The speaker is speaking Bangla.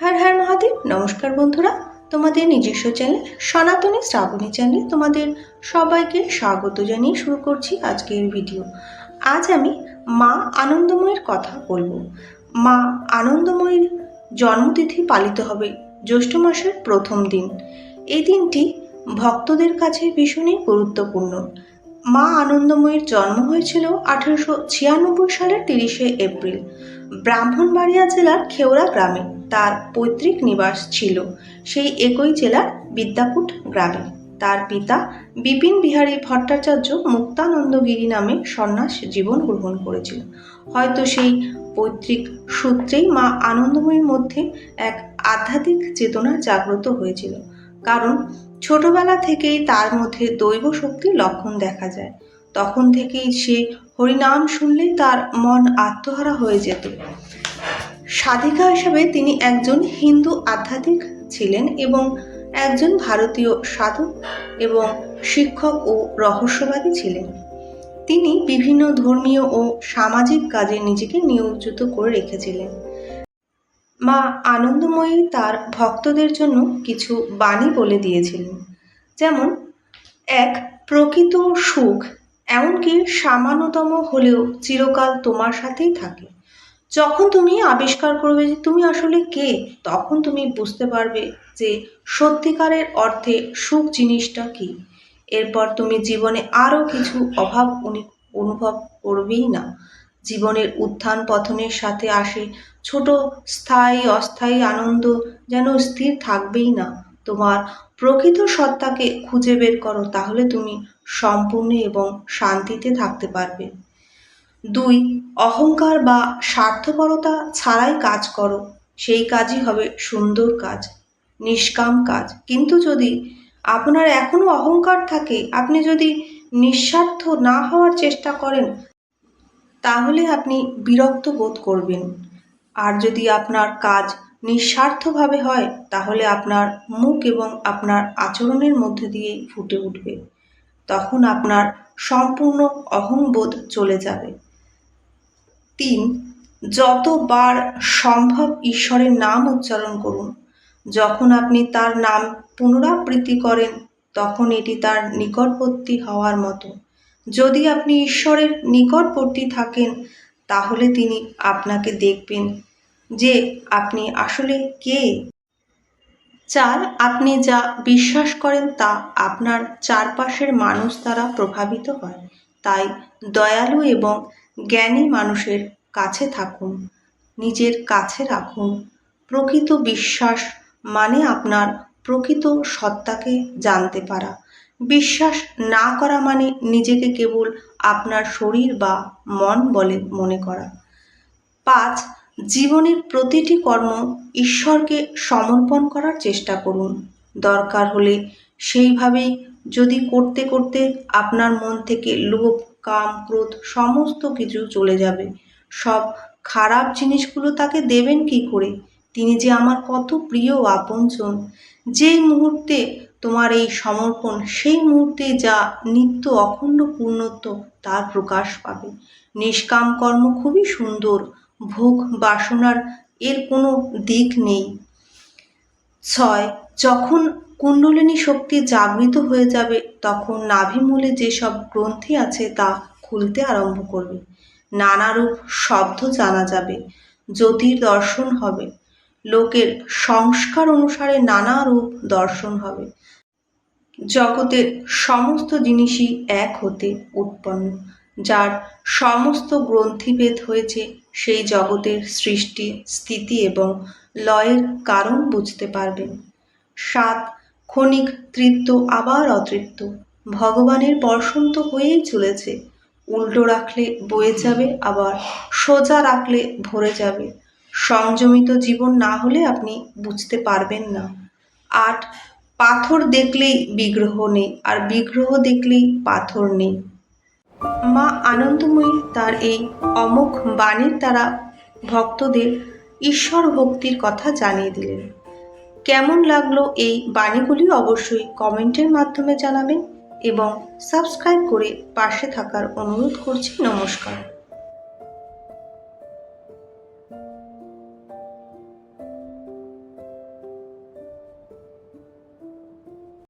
হর হর মহাদেব, নমস্কার বন্ধুরা। তোমাদের নিজস্ব চ্যানেল সনাতনী শ্রাবণী চ্যানেলে তোমাদের সবাইকে স্বাগত জানিয়ে শুরু করছি আজকের ভিডিও আজ আমি মা আনন্দময়ীর কথা বলব। মা আনন্দময়ীর জন্মতিথি পালিত হবে জ্যৈষ্ঠ মাসের প্রথম দিন। এই দিনটি ভক্তদের কাছে ভীষণই গুরুত্বপূর্ণ। মা আনন্দময়ীর জন্ম হয়েছিল আঠেরোশো ছিয়ানব্বই সালের তিরিশে এপ্রিল, ব্রাহ্মণবাড়িয়া জেলার খেওড়া গ্রামে। তার পৈতৃক নিবাস ছিল। সেই একই জেলার বিদ্যাপুট গ্রামে। তার পিতা বিপিন বিহারী ভট্টাচার্য মুক্তানন্দগিরি নামে সন্ন্যাস জীবন গ্রহণ করেছিল। হয়তো সেই পৈতৃক সূত্রেই মা আনন্দময়ীর মধ্যে এক আধ্যাত্মিক চেতনা জাগ্রত হয়েছিল। কারণ ছোটবেলা থেকেই তার মধ্যে দৈব শক্তির লক্ষণ দেখা যায়। তখন থেকেই সে হরিনাম শুনলেই তার মন আত্মহারা হয়ে যেত। সাধিকা হিসেবে তিনি একজন হিন্দু আধ্যাত্মিক ছিলেন এবং একজন ভারতীয় সাধক এবং শিক্ষক ও রহস্যবাদী ছিলেন। তিনি বিভিন্ন ধর্মীয় ও সামাজিক কাজে নিজেকে নিয়োজিত করে রেখেছিলেন। মা আনন্দময়ী তার ভক্তদের জন্য কিছু বাণী বলে দিয়েছিলেন, যেমন, এক, প্রকৃত সুখ, এমনকি সামান্যতম হলেও চিরকাল তোমার সাথেই থাকে। যখন তুমি আবিষ্কার করবে যে তুমি আসলে কে, তখন তুমি বুঝতে পারবে যে সত্যিকারের অর্থে সুখ জিনিসটা কি। এরপর তুমি জীবনে আরও কিছু অভাব অনুভব করবেই না। জীবনের উত্থান পথনের সাথে আসে ছোট স্থায়ী, অস্থায়ী আনন্দ যেন স্থির থাকবেই না। তোমার প্রকৃত সত্তাকে খুঁজে বের করো, তাহলে তুমি সম্পূর্ণ এবং শান্তিতে থাকতে পারবে। দুই, অহংকার বা স্বার্থপরতা ছাড়াই কাজ করো। সেই কাজই হবে সুন্দর কাজ, নিষ্কাম কাজ। কিন্তু যদি আপনার এখনও অহংকার থাকে, আপনি যদি নিঃস্বার্থ না হওয়ার চেষ্টা করেন, তাহলে আপনি বিরক্ত বোধ করবেন। আর যদি আপনার কাজ নিঃস্বার্থভাবে হয়, তাহলে আপনার মুখ এবং আপনার আচরণের মধ্যে দিয়েই ফুটে উঠবে। তখন আপনার সম্পূর্ণ অহংবোধ চলে যাবে। তিন, যতবার সম্ভব ঈশ্বরের নাম উচ্চারণ করুন। যখন আপনি তার নাম পুনরাবৃত্তি করেন, তখন এটি তার নিকটবর্তী হওয়ার মতো। যদি আপনি ঈশ্বরের নিকটবর্তী থাকেন, তাহলে তিনি আপনাকে দেখবেন যে আপনি আসলে কে। চার, আপনি যা বিশ্বাস করেন তা আপনার চারপাশের মানুষ দ্বারা প্রভাবিত হয়। তাই দয়ালু এবং জ্ঞানী মানুষের কাছে থাকুন, নিজের কাছে রাখুন। প্রকৃত বিশ্বাস মানে আপনার প্রকৃত সত্তাকে জানতে পারা। বিশ্বাস না করা মানে নিজেকে কেবল আপনার শরীর বা মন বলে মনে করা। পাঁচ, জীবনের প্রতিটি কর্ম ঈশ্বরকে সমর্পণ করার চেষ্টা করুন। দরকার হলে সেইভাবেই যদি করতে করতে আপনার মন থেকে লোভ কাম, ক্রোধ, সমস্ত কিছু চলে যাবে। সব খারাপ জিনিসগুলো তাকে দেবেন কি করে? তিনি যে আমার কত প্রিয় আপনজন যেই মুহূর্তে তোমার এই সমর্পণ, সেই মুহূর্তে যা নিত্য অখণ্ড পূর্ণত্ব তার প্রকাশ পাবে। নিষ্কাম কর্ম খুবই সুন্দর, ভোগ বাসনার এর কোনো দিক নেই। ছয়, যখন কুণ্ডলিনী শক্তি জাগৃত হয়ে যাবে, তখন নাভিমূলে যেসব গ্রন্থি আছে তা খুলতে আরম্ভ করবে। নানারূপ শব্দ জানা যাবে, জ্যোতির দর্শন হবে, লোকের সংস্কার অনুসারে নানা রূপ দর্শন হবে। জগতের সমস্ত জিনিসই এক হতে উৎপন্ন, যার সমস্ত গ্রন্থিভেদ হয়েছে সেই জগতের সৃষ্টি, স্থিতি এবং লয়ের কারণ বুঝতে পারবেন। সাত ক্ষণিক তৃপ্ত, আবার অতৃপ্ত। ভগবানের বর্ষণ তো হয়েই চলেছে। উল্টো রাখলে বয়ে যাবে, আবার সোজা রাখলে ভরে যাবে। সংযমিত জীবন না হলে আপনি বুঝতে পারবেন না। আট, পাথর দেখলেই বিগ্রহ নেই, আর বিগ্রহ দেখলেই পাথর নেই। মা আনন্দময়ী তার এই অমোঘ বাণীর দ্বারা ভক্তদের ঈশ্বর ভক্তির কথা জানিয়ে দিলেন। কেমন লাগল এই বাণীগুলি অবশ্যই কমেন্টের মাধ্যমে জানাবেন এবং সাবস্ক্রাইব করে পাশে থাকার অনুরোধ করছি নমস্কার।